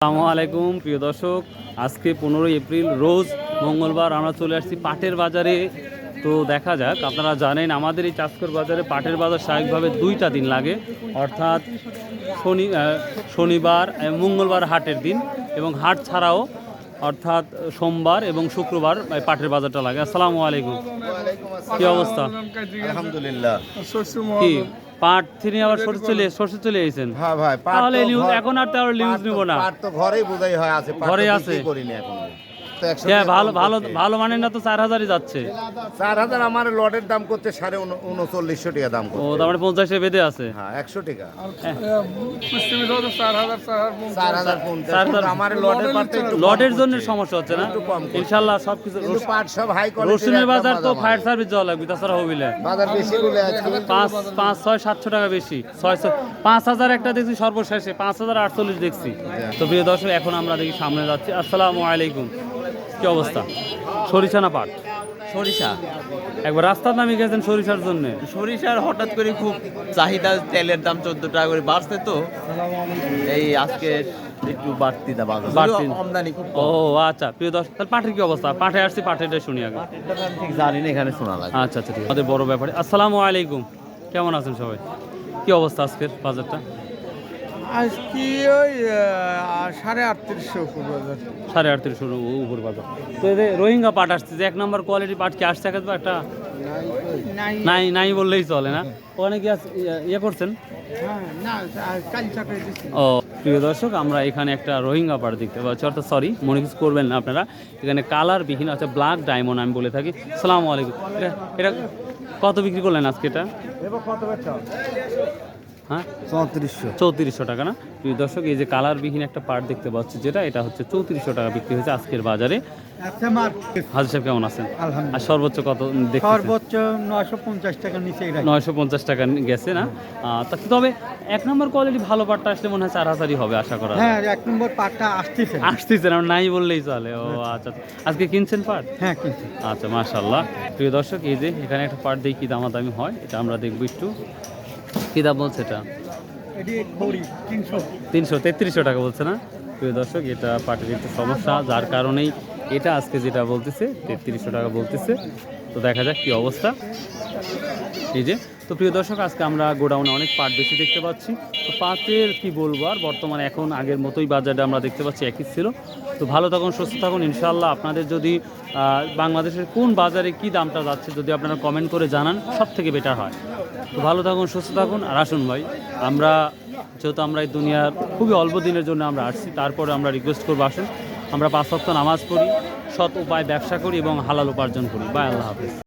আসসালামু আলাইকুম প্রিয় দর্শক। আজকে পনেরোই এপ্রিল রোজ মঙ্গলবার আমরা চলে আসছি পাটের বাজারে। তো দেখা যাক আপনারা জানেন আমাদের এই চাষকর বাজারে পাটের বাজার স্বাভাবিকভাবে দুইটা দিন লাগে। অর্থাৎ শনি শনিবার মঙ্গলবার হাটের দিন এবং হাট ছাড়াও অর্থাৎ সোমবার এবং শুক্রবার পাটের বাজারটা লাগে। আসসালামু আলাইকুম। কি অবস্থা? আলহামদুলিল্লাহ। কি? পাট তিনি আবার সরষে চলে সরষে চলে এসেছেন হ্যাঁ ভাই তাহলে এখন আর তাহলে পাট নিব না। পাট তো ঘরেই বোঝাই হয় আছে ঘরে আছে? করিনি এখন। হ্যাঁ ভালো ভালো ভালো মানের না তো চার হাজারই যাচ্ছে? চার হাজার আমার লটের দাম করতে সাড়ে উনচল্লিশশো টাকা দাম ও তার মানে পঞ্চাশে বেঁধে আছে। হ্যাঁ একশো টাকা। চার হাজার পঞ্চাশ। আমার লটের লটের জন্য সমস্যা হচ্ছে না। ইনশাল্লাহ সব কিছু পাট সব হাই রসুনের বাজার তো ফায়ার সার্ভিস যাওয়া লাগবে তাছাড়া হবিলে বাজার বেশি বলে পাঁচ পাঁচ ছয় সাতশো টাকা বেশি। ছয় ছয় পাঁচ হাজার একটা দেখছি সর্বশেষে পাঁচ হাজার আটচল্লিশ দেখছি। তো প্রিয় দর্শক এখন আমরা দেখি সামনে যাচ্ছি। আসসালামু আলাইকুম। কি অবস্থা? সরিষা না পাট? সরিষা। একবার রাস্তার নামে গেছেন সরিষার জন্য। সরিষার হঠাৎ করে খুব চাহিদা তেলের দাম চোদ্দ টাকা করে বাড়ছে তো। এই আজকে একটু বাড়তি দাম বাড়ছে বাড়তি। আমদানি খুব ও আচ্ছা প্রিয় দর্শক তাহলে পাটের কি অবস্থা? পাঠে আসছি পাঠেটা শুনি আগে। ঠিক জানি না এখানে শোনা লাগে আচ্ছা আচ্ছা ঠিক আমাদের বড় ব্যাপারে। আসসালামু আলাইকুম। কেমন আছেন সবাই? কি অবস্থা আজকের বাজারটা? আজকে ওই সাড়ে আটত্রিশশো উপর বাজার। সাড়ে আটত্রিশশো উপর বাজার। তো এদের রোহিঙ্গা পাট আসছে যে এক নম্বর কোয়ালিটি পাট কি আসছে একদম একটা? নাই। নাই নাই বললেই চলে না? ওখানে কি ইয়ে- ইয়ে করছেন? হ্যাঁ না কাল চাকরি দিচ্ছি। ও প্রিয় দর্শক আমরা এখানে একটা রোহিঙ্গা পাট দেখতে পাচ্ছি। অর্থাৎ সরি মনে কিছু করবেন না আপনারা। এখানে কালার বিহীন আছে ব্ল্যাক ডায়মন্ড আমি বলে থাকি। সালাম আলাইকুম। এটা এটা কত বিক্রি করলেন আজকে এটা? হ্যাঁ? চৌত্রিশশো। চৌত্রিশশো টাকা না? প্রিয় দর্শক এই যে কালারবিহীন একটা পাট দেখতে পাচ্ছি যেটা এটা হচ্ছে চৌত্রিশশো টাকা বিক্রি হয়েছে আজকের বাজারে। আচ্ছা হাজির সাহেব কেমন আছেন? আর সর্বোচ্চ কত সর্বোচ্চ নয়শো পঞ্চাশ টাকা নিচেই রাখি নয়শো পঞ্চাশ টাকা গেছে না? তা তবে এক নম্বর কোয়ালিটি ভালো পাটটা আসলে মনে হয় চার হাজারই হবে আশা করা হ্যাঁ এক নম্বর পাটটা আসতেছে। আসতেছে না নাই বললেই চলে। ও আচ্ছা। আজকে কিনছেন পাট? হ্যাঁ কিন্তু আচ্ছা মাশাল্লাহ প্রিয় দর্শক এই যে এখানে একটা পাট দিয়ে কী দামাদামি হয় এটা আমরা দেখব একটু। কী দাম বলছে এটা? তিনশো। তেত্রিশশো টাকা বলছে না? প্রিয় দর্শক এটা পাটের একটু সমস্যা যার কারণেই এটা আজকে যেটা বলতেছে তেত্রিশশো টাকা বলতেছে। তো দেখা যাক কি অবস্থা। এই যে তো প্রিয় দর্শক আজকে আমরা গোডাউনে অনেক পাট বেশি দেখতে পাচ্ছি। তো পাটের কি বলব আর বর্তমানে এখন আগের মতোই বাজারে আমরা দেখতে পাচ্ছি একই ছিল। তো ভালো থাকুন সুস্থ থাকুন ইনশাল্লাহ আপনাদের যদি বাংলাদেশের কোন বাজারে কি দামটা যাচ্ছে যদি আপনারা কমেন্ট করে জানান সব থেকে বেটার হয়। তো ভালো থাকুন, সুস্থ থাকুন। আর আসুন ভাই, আমরা যেহেতু আমরা এই দুনিয়ার খুবই অল্প দিনের জন্য আমরা আসছি, তারপরে আমরা রিকোয়েস্ট করব, আসুন। আমরা পাঁচ সপ্তাহ নামাজ পড়ি, সৎ উপায় ব্যবসা করি এবং হালাল উপার্জন করি। বাই, আল্লাহ হাফেজ।